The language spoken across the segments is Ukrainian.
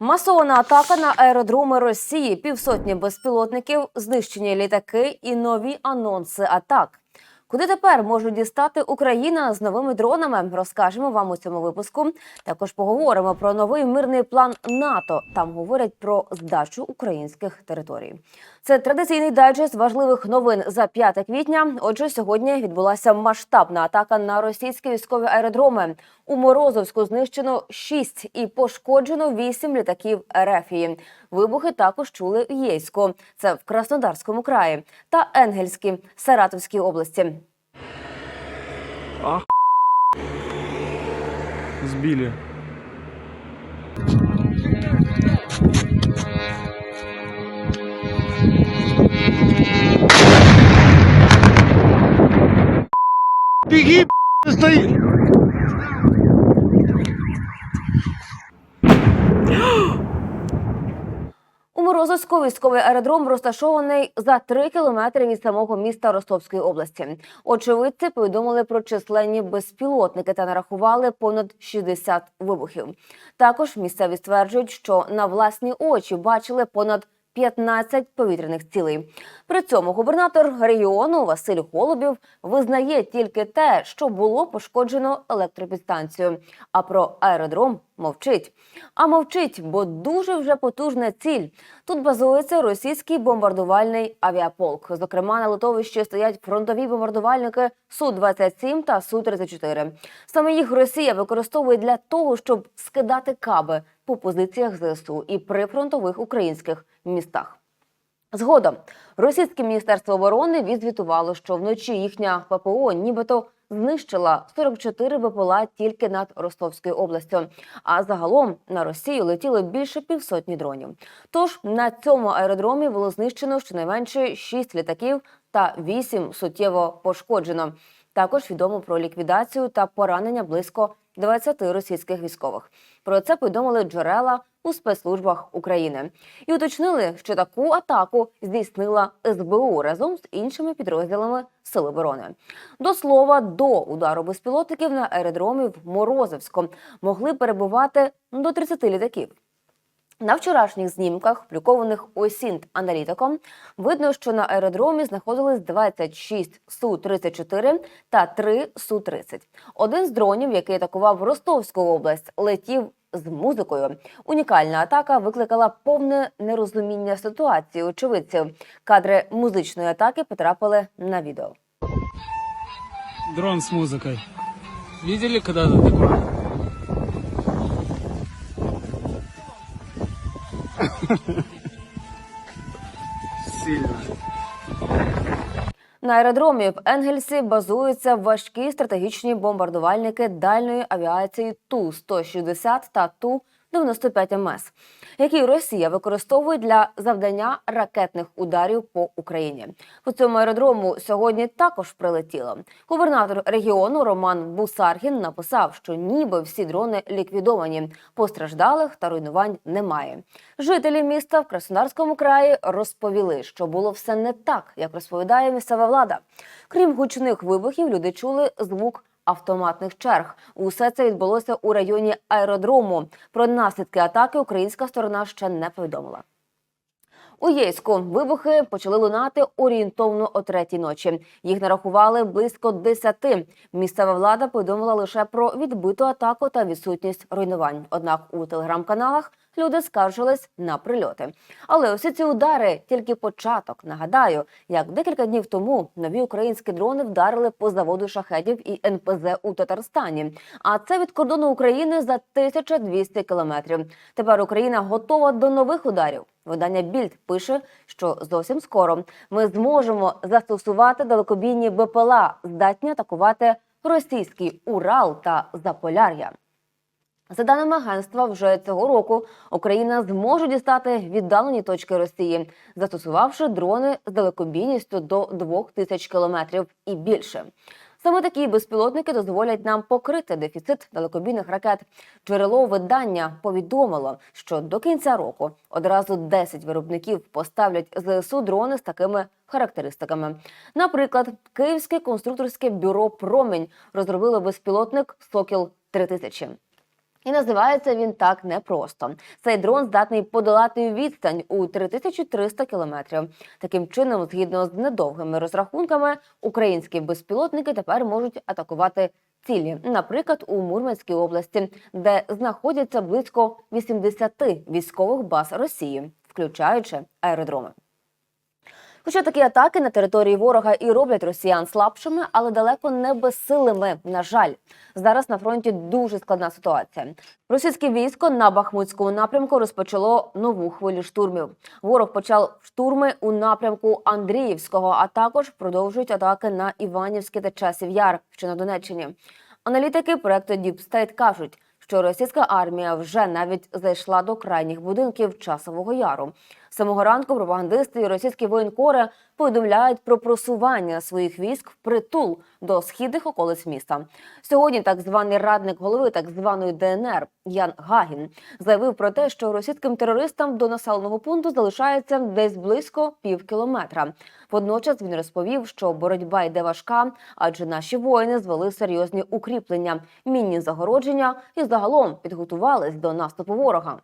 Масована атака на аеродроми Росії, півсотні безпілотників, знищені літаки і нові анонси атак. Куди тепер може дістати Україна з новими дронами? Розкажемо вам у цьому випуску. Також поговоримо про новий мирний план НАТО. Там говорять про здачу українських територій. Це традиційний дайджест важливих новин за 5 квітня. Отже, сьогодні відбулася масштабна атака на російські військові аеродроми. У Морозовську знищено 6 і пошкоджено 8 літаків Ерефії. Вибухи також чули в Єйську, це в Краснодарському краї, та Енгельській, Саратовській області. Ах, сбили. Беги, стоит. У Морозовську військовий аеродром розташований за три кілометри від самого міста Ростовської області. Очевидці повідомили про численні безпілотники та нарахували понад 60 вибухів. Також місцеві стверджують, що на власні очі бачили понад 15 повітряних цілей. При цьому губернатор регіону Василь Холубів визнає тільки те, що було пошкоджено електропідстанцію. А про аеродром мовчить. А мовчить, бо дуже вже потужна ціль. Тут базується російський бомбардувальний авіаполк. Зокрема, на литовищі стоять фронтові бомбардувальники Су-27 та Су-34. Саме їх Росія використовує для того, щоб скидати каби по позиціях ЗСУ і прифронтових українських містах. Згодом російське міністерство оборони відзвітувало, що вночі їхня ППО нібито знищила 44 БПЛА тільки над Ростовською областю. А загалом на Росію летіло більше півсотні дронів. Тож на цьому аеродромі було знищено щонайменше 6 літаків та 8 суттєво пошкоджено. Також відомо про ліквідацію та поранення близько 20 російських військових. Про це повідомили джерела у спецслужбах України і уточнили, що таку атаку здійснила СБУ разом з іншими підрозділами Сил оборони. До слова, до удару безпілотників на аеродромі в Морозовську могли перебувати до 30 літаків. На вчорашніх знімках, опублікованих Осінт аналітиком, видно, що на аеродромі знаходились 26 Су-34 та 3 Су-30. Один з дронів, який атакував Ростовську область, летів з музикою. Унікальна атака викликала повне нерозуміння ситуації очевидців. Кадри музичної атаки потрапили на відео. Дрон с музыкой. Видели когда-то? Сильно. На аеродромі в Енгельсі базуються важкі стратегічні бомбардувальники дальної авіації Ту-160 та Ту-95 МС, які Росія використовує для завдання ракетних ударів по Україні. По цьому аеродрому сьогодні також прилетіло. Губернатор регіону Роман Бусаргін написав, що ніби всі дрони ліквідовані, постраждалих та руйнувань немає. Жителі міста в Краснодарському краї розповіли, що було все не так, як розповідає місцева влада. Крім гучних вибухів, люди чули звук автоматних черг. Усе це відбулося у районі аеродрому. Про наслідки атаки українська сторона ще не повідомила. У Єйську вибухи почали лунати орієнтовно о третій ночі. Їх нарахували близько десяти. Місцева влада повідомила лише про відбиту атаку та відсутність руйнувань. Однак у телеграм-каналах люди скаржились на прильоти. Але усі ці удари тільки початок. Нагадаю, як декілька днів тому нові українські дрони вдарили по заводу шахедів і НПЗ у Татарстані. А це від кордону України за 1200 кілометрів. Тепер Україна готова до нових ударів. Видання Більд пише, що зовсім скоро ми зможемо застосувати далекобійні БПЛА, здатні атакувати російський Урал та Заполяр'я. За даними агентства, вже цього року Україна зможе дістати віддалені точки Росії, застосувавши дрони з далекобійністю до 2000 кілометрів і більше. Саме такі безпілотники дозволять нам покрити дефіцит далекобійних ракет. Джерело видання повідомило, що до кінця року одразу 10 виробників поставлять ЗСУ дрони з такими характеристиками. Наприклад, Київське конструкторське бюро Промінь розробило безпілотник Сокіл 3000 І називається він так непросто. Цей дрон здатний подолати відстань у 3300 кілометрів. Таким чином, згідно з недовгими розрахунками, українські безпілотники тепер можуть атакувати цілі, наприклад, у Мурманській області, де знаходяться близько 80 військових баз Росії, включаючи аеродроми. Хоча такі атаки на території ворога і роблять росіян слабшими, але далеко не безсилими. На жаль, зараз на фронті дуже складна ситуація. Російське військо на Бахмутському напрямку розпочало нову хвилю штурмів. Ворог почав штурми у напрямку Андріївського, а також продовжують атаки на Іванівське та Часів Яр, що на Донеччині. Аналітики проекту State кажуть, що російська армія вже навіть зайшла до крайніх будинків часового яру. Самого ранку пропагандисти і російські воєнкори повідомляють про просування своїх військ в притул до східних околиць міста. Сьогодні так званий радник голови так званої ДНР Ян Гагін заявив про те, що російським терористам до населеного пункту залишається десь близько пів кілометра. Водночас він розповів, що боротьба йде важка, адже наші воїни звели серйозні укріплення, мінні загородження і загалом підготувались до наступу ворога.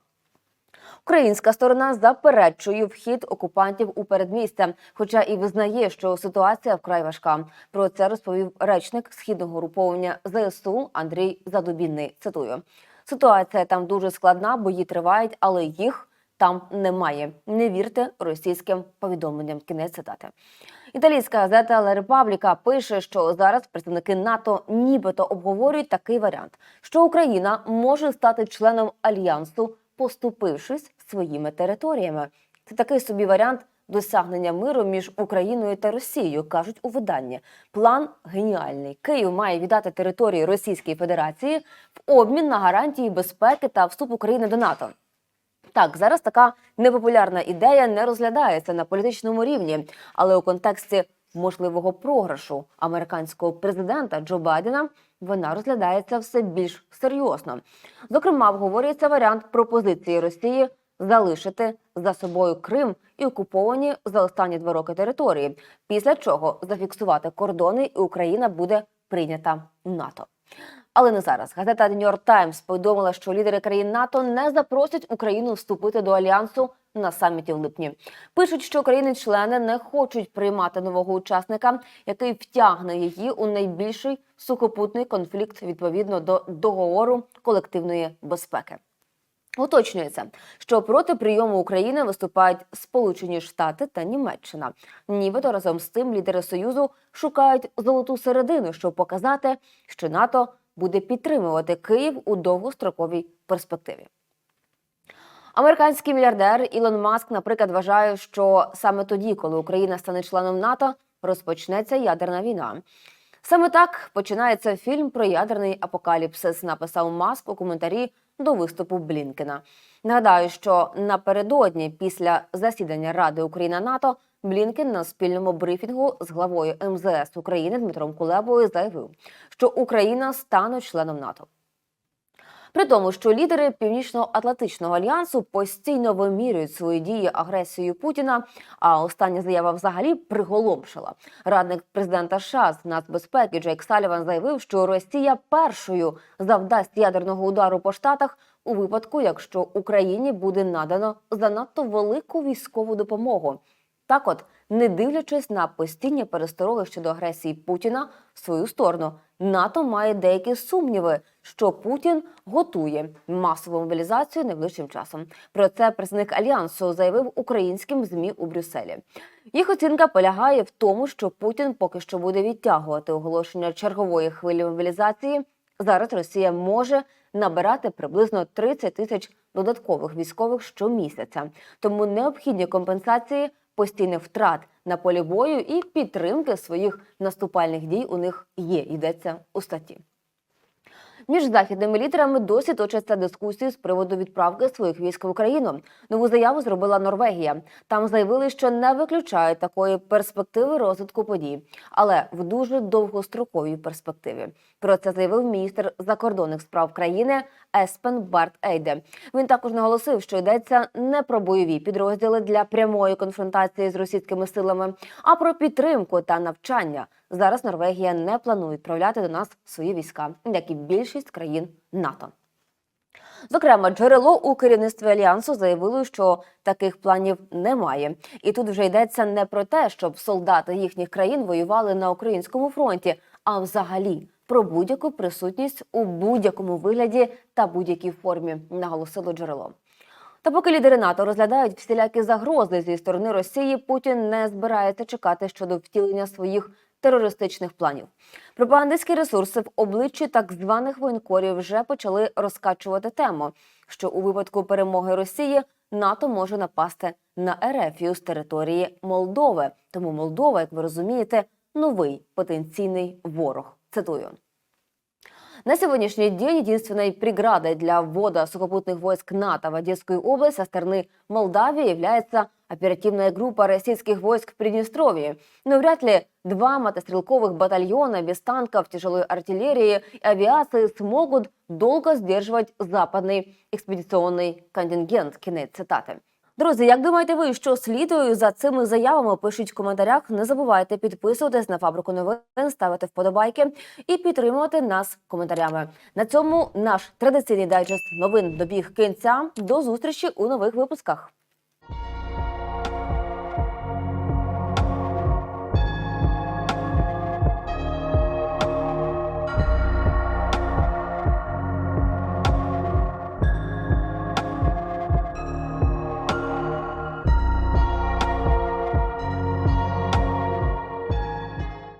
Українська сторона заперечує вхід окупантів у передмістя, хоча і визнає, що ситуація вкрай важка. Про це розповів речник східного груповання ЗСУ Андрій Задубінний. Цитую: ситуація там дуже складна, бої тривають, але їх там немає. Не вірте російським повідомленням. Кінець цитати. Італійська газета «Ла Репабліка пише, що зараз представники НАТО нібито обговорюють такий варіант, що Україна може стати членом альянсу, поступившись своїми територіями. Це такий собі варіант досягнення миру між Україною та Росією, кажуть у виданні. План геніальний. Київ має віддати території Російської Федерації в обмін на гарантії безпеки та вступ України до НАТО. Так, зараз така непопулярна ідея не розглядається на політичному рівні, але у контексті можливого програшу американського президента Джо Байдена вона розглядається все більш серйозно. Зокрема, обговорюється варіант пропозиції Росії залишити за собою Крим і окуповані за останні два роки території, після чого зафіксувати кордони, і Україна буде прийнята НАТО. Але не зараз. Газета The New York Times повідомила, що лідери країн НАТО не запросять Україну вступити до альянсу на саміті в липні. Пишуть, що країни-члени не хочуть приймати нового учасника, який втягне її у найбільший сухопутний конфлікт відповідно до договору колективної безпеки. Уточнюється, що проти прийому України виступають Сполучені Штати та Німеччина. Нібито разом з тим лідери союзу шукають золоту середину, щоб показати, що НАТО буде підтримувати Київ у довгостроковій перспективі. Американський мільярдер Ілон Маск, наприклад, вважає, що саме тоді, коли Україна стане членом НАТО, розпочнеться ядерна війна. Саме так починається фільм про ядерний апокаліпсис. Написав Маск у коментарі до виступу Блінкена. Нагадаю, що напередодні після засідання Ради Україна НАТО Блінкен на спільному брифінгу з главою МЗС України Дмитром Кулебою заявив, що Україна стане членом НАТО. При тому, що лідери Північно-Атлантичного альянсу постійно вимірюють свої дії агресією Путіна. А остання заява взагалі приголомшила. Радник президента США з нацбезпеки Джейк Саліван заявив, що Росія першою завдасть ядерного удару по штатах у випадку, якщо Україні буде надано занадто велику військову допомогу. Так, от, не дивлячись на постійні перестороги щодо агресії Путіна в свою сторону, НАТО має деякі сумніви, що Путін готує масову мобілізацію найближчим часом. Про це представник альянсу заявив українським змі у Брюсселі. Їх оцінка полягає в тому, що Путін поки що буде відтягувати оголошення чергової хвилі мобілізації. Зараз Росія може набирати приблизно 30 тисяч додаткових військових щомісяця, тому необхідні компенсації постійних втрат на полі бою і підтримки своїх наступальних дій у них є. Йдеться у статті. Між західними лідерами досі точаться дискусії з приводу відправки своїх військ в Україну. Нову заяву зробила Норвегія. Там заявили, що не виключають такої перспективи розвитку подій, але в дуже довгостроковій перспективі. Про це заявив міністр закордонних справ країни Еспен Барт Ейде. Він також наголосив, що йдеться не про бойові підрозділи для прямої конфронтації з російськими силами, а про підтримку та навчання. Зараз Норвегія не планує відправляти до нас свої війська, як і більшість країн НАТО. Зокрема, джерело у керівництві альянсу заявило, що таких планів немає. І тут вже йдеться не про те, щоб солдати їхніх країн воювали на українському фронті, а взагалі про будь-яку присутність у будь-якому вигляді та будь-якій формі, наголосило джерело. Та поки лідери НАТО розглядають всілякі загрози зі сторони Росії, Путін не збирається чекати щодо втілення своїх терористичних планів. Пропагандистські ресурси в обличчі так званих воєнкорів вже почали розкачувати тему, що у випадку перемоги Росії НАТО може напасти на Ерефію з території Молдови. Тому Молдова, як ви розумієте, новий потенційний ворог. Цитую. На сегодняшний день единственной преградой для ввода сухопутных войск НАТО в Одесскую область со стороны Молдавии является оперативная группа российских войск в Приднестровье. Но вряд ли два мотострелковых батальона без танков, тяжелой артиллерии и авиации смогут долго сдерживать западный экспедиционный контингент. Кінець цитати. Друзі, як думаєте ви, що слідую за цими заявами? Пишіть в коментарях. Не забувайте підписуватись на фабрику новин, ставити вподобайки і підтримувати нас коментарями. На цьому наш традиційний дайджест новин добіг кінця. До зустрічі у нових випусках.